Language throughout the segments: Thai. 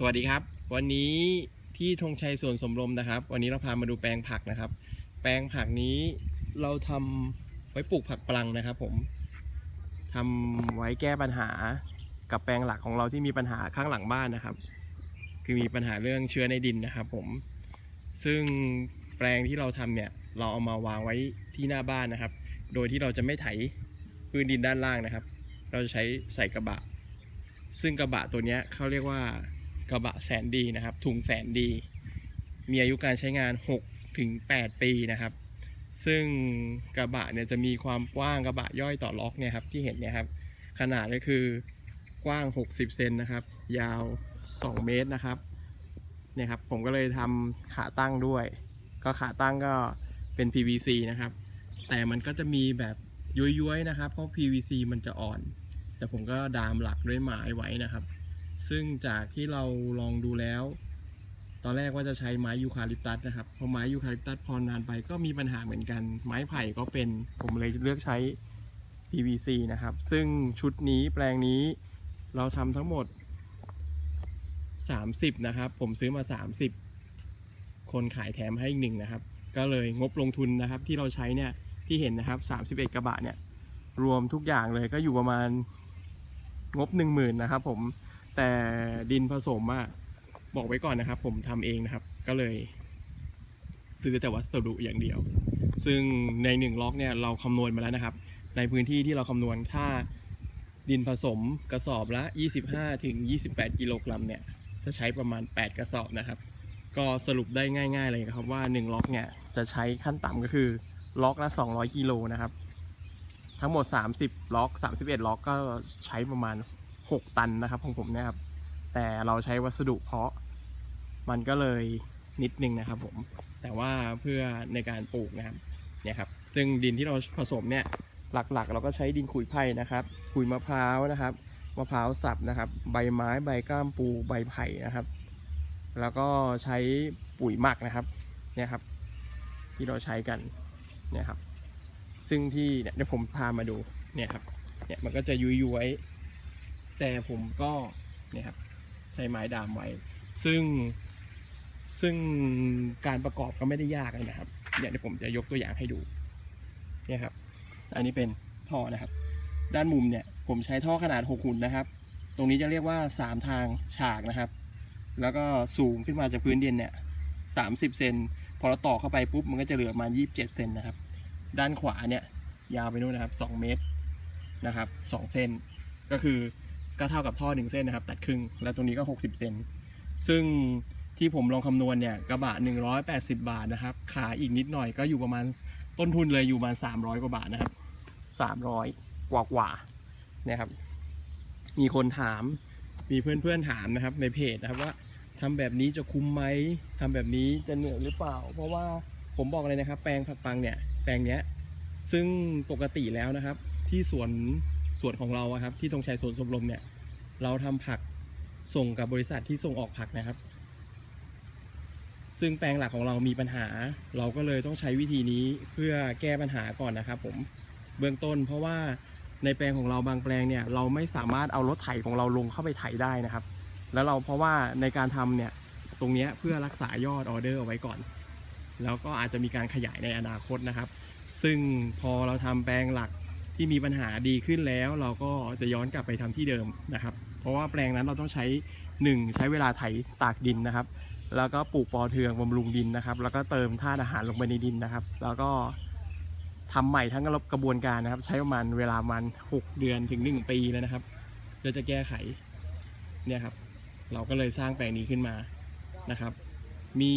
สวัสดีครับ วันนี้ที่ธงชัยสวนสมรมนะครับ วันนี้เราพามาดูแปลงผักนะครับ แปลงผักนี้เราทำไว้ปลูกผักปลังนะครับ ผมทำไว้แก้ปัญหากับแปลงหลักของเราที่มีปัญหาข้างหลังบ้านนะครับ คือมีปัญหาเรื่องเชื้อในดินนะครับ ผม ซึ่งแปลงที่เราทำเนี่ย เราเอามาวางไว้ที่หน้าบ้านนะครับ โดยที่เราจะไม่ไถพื้นดินด้านล่างนะครับ เราจะใช้ใส่กระบะ ซึ่งกระบะตัวนี้เขาเรียกว่า กระบะแสนดีนะครับ ถุงแสนดี มีอายุการใช้งาน 6 ถึง 8 ปีนะครับ ซึ่งกระบะเนี่ยจะมีความกว้างกระบะย่อยต่อล็อกเนี่ยครับที่เห็นเนี่ยครับ ขนาดก็คือกว้าง 60 เซนนะครับ ยาว 2 เมตรนะครับเนี่ยครับ ผมก็เลยทำขาตั้งด้วย ก็ขาตั้งก็เป็น PVC นะครับ แต่มันก็จะมีแบบย้วยๆนะครับ เพราะ PVC มันจะอ่อน แต่ผมก็ดามหลักด้วยไม้ไว้นะครับ ซึ่งจากที่เราลองดูแล้ว ตอนแรกว่าจะใช้ไม้ยูคาลิปตัสนะครับพอไม้ยูคาลิปตัสพอนานไปก็มีปัญหาเหมือนกัน ไม้ไผ่ก็เป็นผมเลยเลือกใช้ PVC นะครับ ซึ่งชุดนี้แปลงนี้เราทำทั้งหมด 30 นะครับ ผมซื้อมา 30 คนขายแถมให้อีกหนึ่งนะครับ ก็เลยงบลงทุนนะครับที่เราใช้เนี่ยที่เห็นนะครับ31กระบะเนี่ยรวมทุกอย่างเลยก็อยู่ประมาณงบหนึ่งหมื่นนะครับผม แต่ดินผสมอะบอกไว้ก่อนนะครับ ผมทำเองนะครับ ก็เลย ซื้อแต่วัสดุอย่างเดียว ซึ่งในหนึ่งล็อกเนี่ยเราคำนวณมาแล้วนะครับ ในพื้นที่ที่เราคำนวณถ้าดินผสมกระสอบละ 25ถึง28 กิโลกรัมเนี่ย จะใช้ประมาณ 8 กระสอบนะครับ ก็สรุปได้ง่าย ๆ เลยครับว่า 1 ล็อกเนี่ยจะใช้ขั้นต่ำก็คือ ล็อกละ 200 กิโลนะครับ ทั้งหมด 30 ล็อก 31 ล็อกก็ใช้ประมาณ 6 ตันนะครับของผมเนี่ยครับ แต่เราใช้วัสดุเพาะ มันก็เลยนิดนึงนะครับผมแต่ว่าเพื่อในการปลูกนะครับเนี่ยครับซึ่งดินที่เราผสมเนี่ยหลักๆ เราก็ใช้ดินขุยไผ่นะครับขุยมะพร้าวนะครับมะพร้าวสับนะครับ ใบไม้ใบก้ามปูใบไผ่นะครับ แล้วก็ใช้ปุ๋ยหมักนะครับเนี่ยครับ ที่เราใช้กันเนี่ยครับ ซึ่งที่เนี่ยเดี๋ยวผมพามาดูเนี่ยครับเนี่ยมันก็จะยุยย้วย แต่ผมก็เนี่ยครับใช้ไม้ดามไว้ ซึ่งซึ่งการประกอบก็ไม่ได้ยากเลยนะครับเนี่ยเดี๋ยวผมจะยกตัวอย่างให้ดูเนี่ยครับ อันนี้เป็นท่อนะครับ ด้านมุมเนี่ยผมใช้ท่อขนาด6หุ่นนะครับ ตรงนี้จะเรียกว่า 3 ทางฉากนะครับ แล้วก็สูงขึ้นมาจากพื้นดินเนี่ย30เซนพอเราต่อเข้าไปปุ๊บมันก็จะเหลือประมาณ27เซนนะครับ ด้านขวาเนี่ยยาวไปนู่นนะครับ 2 เมตรนะครับ2เส้นก็คือ ก็เท่ากับท่อ1เส้นนะครับตัดครึ่งแล้วตรงนี้ก็ 60 เซนซึ่งที่ผมลองคำนวณเนี่ยกระบะ 180 บาทนะครับ ขาอีกนิดหน่อยก็อยู่ประมาณต้นทุนเลยอยู่ประมาณ 300 กว่าบาทนะครับ 300 กว่ากว่านี่ครับ มีคนถามมีเพื่อนๆถามนะครับในเพจนะครับว่าทำแบบนี้จะคุ้มไหมทำแบบนี้จะเหนื่อยหรือเปล่า เพราะว่าผมบอกเลยนะครับ แปลงผักปังเนี่ยแปลงเนี้ยซึ่งปกติแล้วนะครับ ที่สวน สวนของเราอะครับ ที่ตรงชัยสวนสมรมเนี่ย เราทำผักส่งกับบริษัทที่ส่งออกผักนะครับ ซึ่งแปลงหลักของเรามีปัญหา เราก็เลยต้องใช้วิธีนี้เพื่อแก้ปัญหาก่อนนะครับ ผมเบื้องต้น เพราะว่าในแปลงของเราบางแปลงเนี่ย เราไม่สามารถเอารถไถของเราลงเข้าไปไถได้นะครับ แล้วเราเพราะว่าในการทำเนี่ยตรงเนี้ยเพื่อรักษายอดออเดอร์เอาไว้ก่อน แล้วก็อาจจะมีการขยายในอนาคตนะครับ ซึ่งพอเราทำแปลงหลัก ที่มีปัญหาดีขึ้นแล้ว เราก็จะย้อนกลับไปทำที่เดิมนะครับ เพราะว่าแปลงนั้นเราต้องใช้ 1 ใช้เวลาไถตากดินนะครับ แล้วก็ปลูกปอเทืองบำรุงดินนะครับ แล้วก็เติมธาตุอาหารลงไปในดินนะครับ แล้วก็ทำใหม่ทั้งกระบวนการนะครับ ใช้ประมาณเวลามัน 6 เดือนถึง 1 ปีแล้วนะครับเพื่อจะแก้ไขเนี่ยครับ เราก็เลยสร้างแปลงนี้ขึ้นมานะครับ มี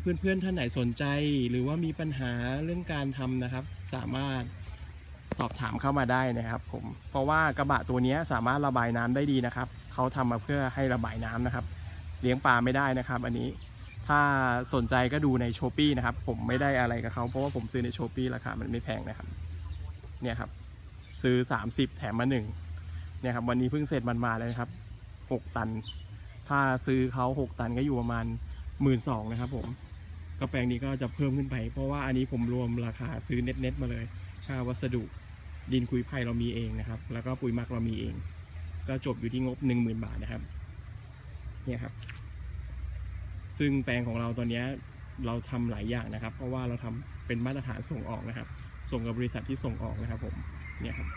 เพื่อนๆท่านไหนสนใจ หรือว่ามีปัญหาเรื่องการทำนะครับ สามารถ สอบถามเข้ามาได้นะครับผมเพราะว่ากระบะตัวนี้สามารถระบายน้ำได้ดีนะครับเขาทำมาเพื่อให้ระบายน้ำนะครับ เลี้ยงปลาไม่ได้นะครับ อันนี้ถ้าสนใจก็ดูในโชปี้นะครับผมไม่ได้อะไรกับเขาเพราะว่าผมซื้อในโชปี้ราคามันไม่แพงนะครับเนี่ยครับ ซื้อ 30 แถมมาหนึ่งเนี่ยครับวันนี้เพิ่งเสร็จมันมาเลยนะครับ 6 ตัน ถ้าซื้อเขา6 ตันก็อยู่ประมาณหมื่นสองนะครับ ผมก็แปลงนี้ก็จะเพิ่มขึ้นไป เพราะว่าอันนี้ผมรวมราคาซื้อเน็ตๆมาเลย ค่าวัสดุ ดินคุยไผ่เรามีเองนะครับ แล้วก็ปุ๋ยหมักเรามีเอง ก็จบอยู่ที่งบ 10,000 บาทนะครับ เนี่ยครับ ซึ่งแปลงของเราตอนนี้เราทำหลายอย่างนะครับ เพราะว่าเราทำเป็นมาตรฐานส่งออกนะครับ ส่งกับบริษัทที่ส่งออกนะครับ ผม เนี่ยครับ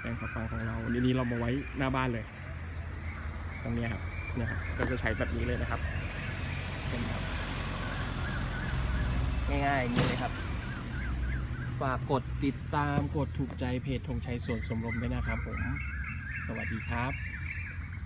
แปลงผักปังของเราวันนี้เรามาไว้หน้าบ้านเลย ตรงนี้ครับ เนี่ยครับ ก็จะใช้แบบนี้เลยนะครับเห็นไหมครับง่ายๆอย่างนี้เลยครับ ฝากกดติดตามกดถูกใจเพจธงชัยสวนสมรมด้วยนะครับผม สวัสดีครับ